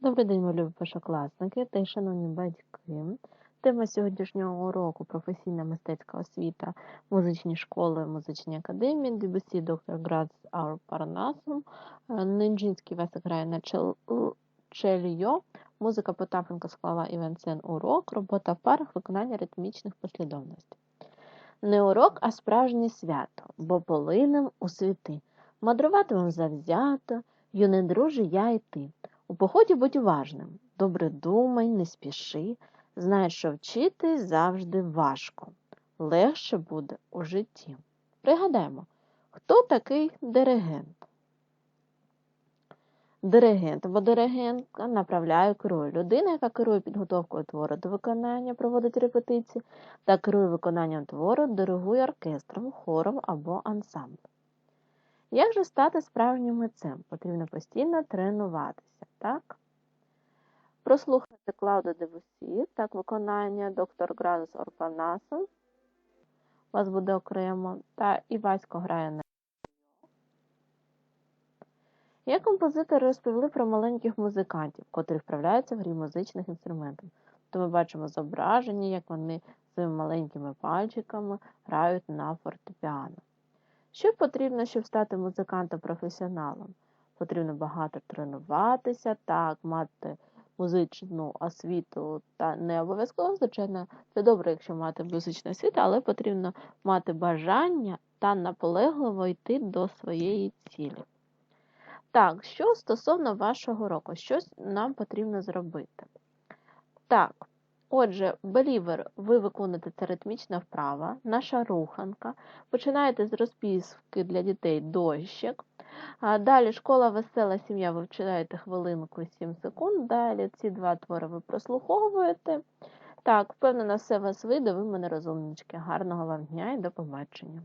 Добрий день, мої любі першокласники та й шановні батьки. Тема сьогоднішнього уроку професійна мистецька освіта, музичні школи, музичні академії, DBC Dr. Graz Our Parnasum, Нинджинський Весик грає на чельйо, музика Потапенко склала Івенсен урок, робота в парах, виконання ритмічних послідовностей. Не урок, а справжнє свято, бо полинем у світи. Мадруватимем завзято, юний друже, я і ти. У поході будь уважним, добре думай, не спіши, знай, що вчити завжди важко, легше буде у житті. Пригадаємо, хто такий диригент? Диригент або диригентка направляє керує людина, яка керує підготовкою твору до виконання, проводить репетиції та керує виконанням твору, диригує оркестром, хором або ансамблем. Як же стати справжнім митцем? Потрібно постійно тренуватися, так? Прослухайте Клаудо Дебусі, так, виконання доктор Градус Орпанасом. У вас буде окремо. Та Івасько грає на. Як композитори розповіли про маленьких музикантів, котрі вправляються в грі музичних інструментів. То ми бачимо зображення, як вони своїми маленькими пальчиками грають на фортепіано. Що потрібно, щоб стати музикантом-професіоналом? Потрібно багато тренуватися, так, мати музичну освіту та не обов'язково, звичайно, це добре, якщо мати музичну освіту, але потрібно мати бажання та наполегливо йти до своєї цілі. Так, що стосовно вашого року, що нам потрібно зробити? Так, Отже, белівер, ви виконуєте це ритмічна вправа, наша руханка. Починаєте з розпіски для дітей дощик. Далі школа весела сім'я, ви вчинаєте хвилинку 7 секунд. Далі ці два твори ви прослуховуєте. Так, впевнена, все вас вийде, ви мене розумнички. Гарного вам дня і до побачення.